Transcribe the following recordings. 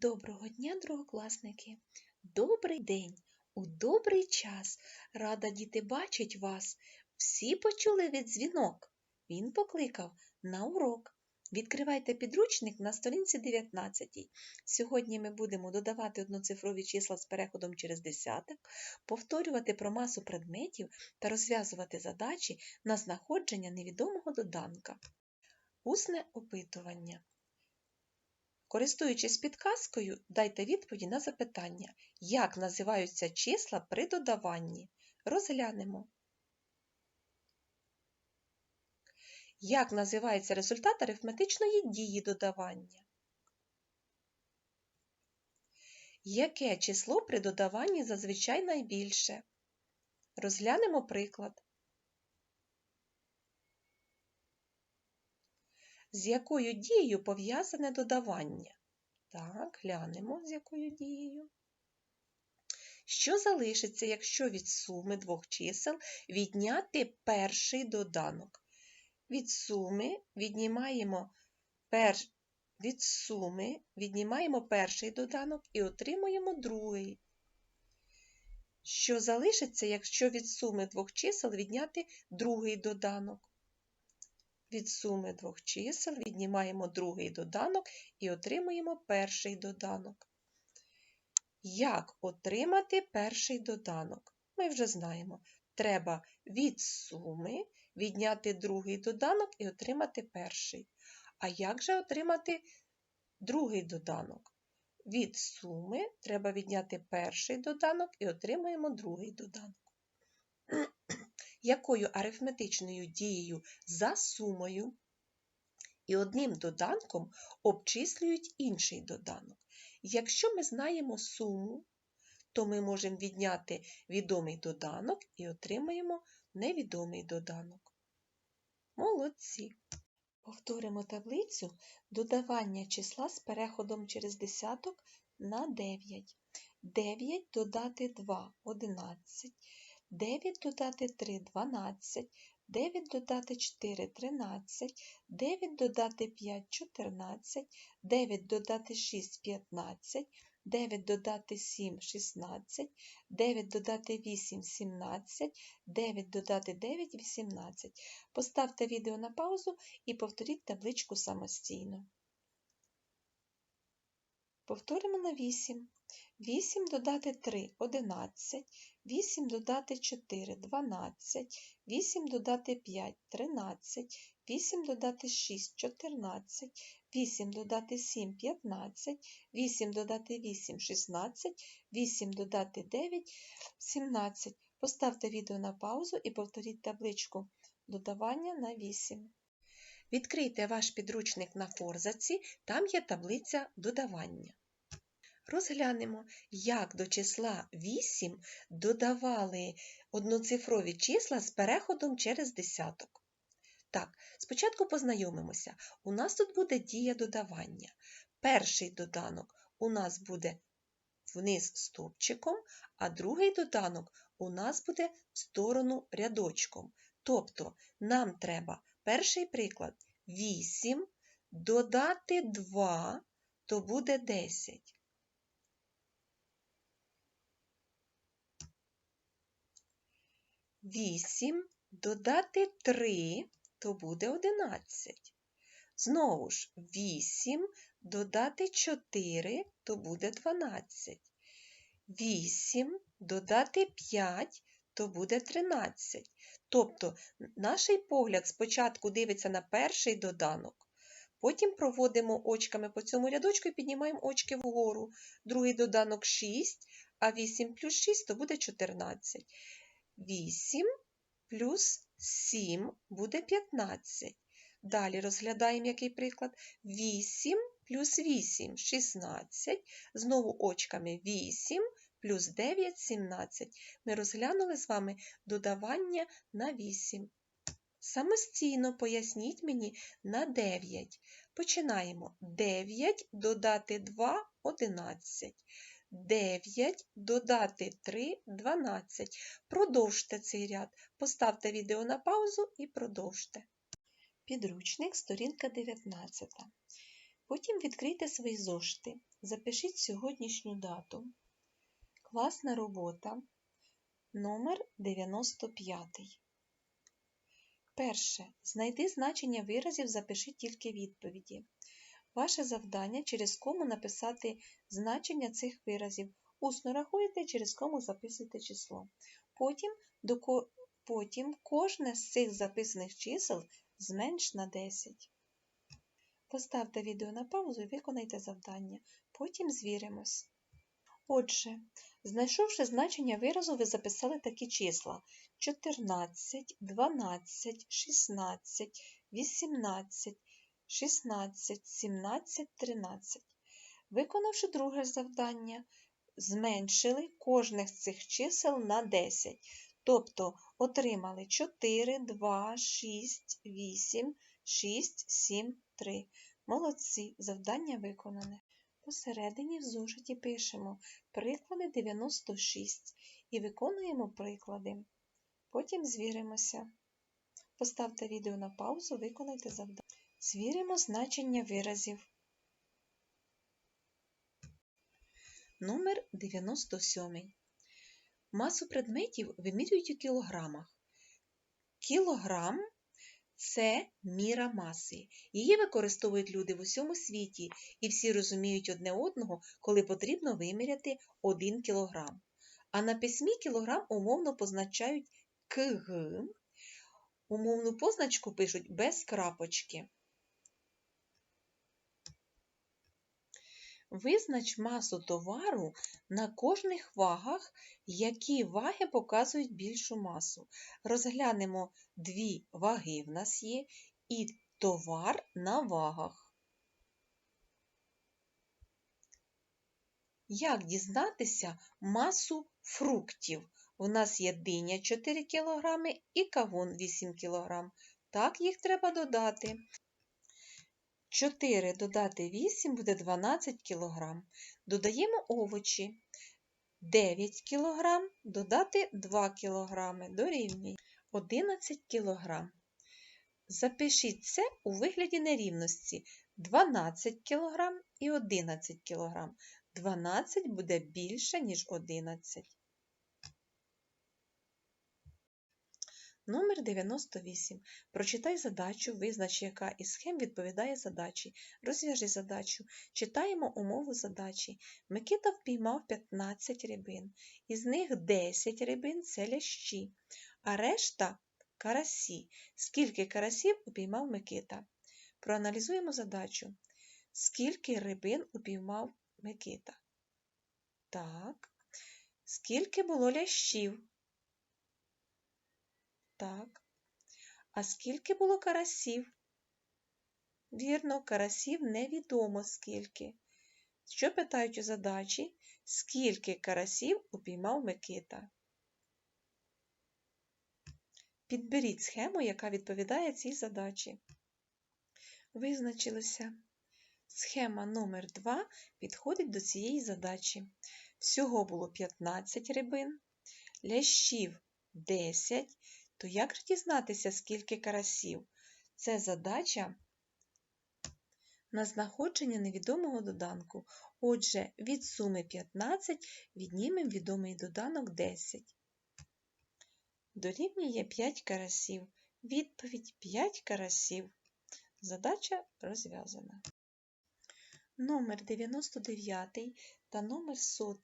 Доброго дня, другокласники! Добрий день! У добрий час! Рада діти бачить вас! Всі почули від дзвінок. Він покликав на урок. Відкривайте підручник на сторінці 19. Сьогодні ми будемо додавати одноцифрові числа з переходом через десяток, повторювати про масу предметів та розв'язувати задачі на знаходження невідомого доданка. Усне опитування. Користуючись підказкою, дайте відповіді на запитання, як називаються числа при додаванні. Розглянемо. Як називається результат арифметичної дії додавання? Яке число при додаванні зазвичай найбільше? Розглянемо приклад. З якою дією пов'язане додавання? Так, глянемо, з якою дією. Що залишиться, якщо від суми двох чисел відняти перший доданок? Від суми віднімаємо пер... від суми віднімаємо перший доданок і отримуємо другий. Що залишиться, якщо від суми двох чисел відняти другий доданок? Від суми двох чисел віднімаємо другий доданок і отримуємо перший доданок. Як отримати перший доданок? Ми вже знаємо. Треба від суми відняти другий доданок і отримати перший. А як же отримати другий доданок? Від суми треба відняти перший доданок і отримуємо другий доданок якою арифметичною дією за сумою і одним доданком обчислюють інший доданок. Якщо ми знаємо суму, то ми можемо відняти відомий доданок і отримаємо невідомий доданок. Молодці! Повторимо таблицю додавання числа з переходом через десяток на 9. 9 додати 2 11. 9 додати 3 12, 9 додати 4 13, 9 додати 5 14, 9 додати 6 15, 9 додати 7 16, 9 додати 8 17, 9 додати 9 18. Поставте відео на паузу і повторіть табличку самостійно. Повторимо на 8. 8 додати 3 11, 8 додати 4 12, 8 додати 5 13, 8 додати 6 14, 8 додати 7 15, 8 додати 8 16, 8 додати 9 17. Поставте відео на паузу і повторіть табличку додавання на 8. Відкрийте ваш підручник на форзаці, там є таблиця додавання. Розглянемо, як до числа 8 додавали одноцифрові числа з переходом через десяток. Так, спочатку познайомимося. У нас тут буде дія додавання. Перший доданок у нас буде вниз стовпчиком, а другий доданок у нас буде в сторону рядочком. Тобто нам треба перший приклад 8 додати 2, то буде 10. 8 додати 3, то буде 11. Знову ж 8 додати 4, то буде 12. 8 додати 5, то буде 13. Тобто, наш погляд спочатку дивиться на перший доданок, потім проводимо очками по цьому рядочку і піднімаємо очки вгору. Другий доданок 6, а 8 плюс 6 то буде 14. 8 плюс 7 буде 15. Далі розглядаємо який приклад. 8 плюс 8 16. Знову очками 8 плюс 9 17. Ми розглянули з вами додавання на 8. Самостійно поясніть мені на 9. Починаємо. 9 додати 2 11. 9 додати 3 12. Продовжте цей ряд. Поставте відео на паузу і продовжте. Підручник, сторінка 19. Потім відкрийте свої зошити, запишіть сьогоднішню дату. Класна робота номер 95. Перше. Знайди значення виразів, запиши тільки відповіді. Ваше завдання через кому написати значення цих виразів. Усно рахуєте, через кому записуєте число. Потім, до. Потім кожне з цих записаних чисел зменш на 10. Поставте відео на паузу і виконайте завдання. Потім звіримось. Отже, знайшовши значення виразу, ви записали такі числа 14, 12, 16, 18, 16, 17, 13. Виконавши друге завдання, зменшили кожне з цих чисел на 10. Тобто отримали 4, 2, 6, 8, 6, 7, 3. Молодці, завдання виконане. Посередині в зошиті пишемо приклади 96 і виконуємо приклади. Потім звіримося. Поставте відео на паузу, виконайте завдання. Звіримо значення виразів. Номер 97. Масу предметів вимірюють у кілограмах. Кілограм це міра маси. Її використовують люди в усьому світі, і всі розуміють одне одного, коли потрібно виміряти 1 кілограм. А на письмі кілограм умовно позначають КГ. Умовну позначку пишуть без крапочки. Визнач масу товару на кожних вагах, які ваги показують більшу масу. Розглянемо дві ваги в нас є і товар на вагах. Як дізнатися масу фруктів? У нас є диня 4 кг і кавун 8 кг. Так їх треба додати. 4 додати 8 буде 12 кг. Додаємо овочі. 9 кг додати 2 кг дорівнює 11 кг. Запишіть це у вигляді нерівності 12 кг і 11 кг. 12 буде більше, ніж 11. Номер 98. Прочитай задачу, визнач, яка із схем відповідає задачі. Розв'яжи задачу. Читаємо умову задачі. Микита впіймав 15 рибин. Із них 10 рибин це лящі, а решта карасі. Скільки карасів упіймав Микита? Проаналізуємо задачу. Скільки рибин упіймав Микита? Так. Скільки було лящів? Так. А скільки було карасів? Вірно, карасів невідомо скільки. Що питають у задачі? Скільки карасів упіймав Микита? Підберіть схему, яка відповідає цій задачі. Визначилися. Схема номер 2 підходить до цієї задачі. Всього було 15 рибин, лящів 10, то як ж дізнатися, скільки карасів? Це задача на знаходження невідомого доданку. Отже, від суми 15 віднімемо відомий доданок 10. Дорівнює 5 карасів. Відповідь 5 карасів. Задача розв'язана. Номер 99 та номер 100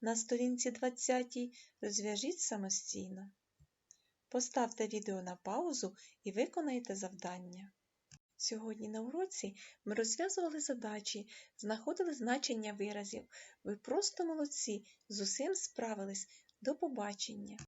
на сторінці 20 розв'яжіть самостійно. Поставте відео на паузу і виконайте завдання. Сьогодні на уроці ми розв'язували задачі, знаходили значення виразів. Ви просто молодці, з усім справились. До побачення!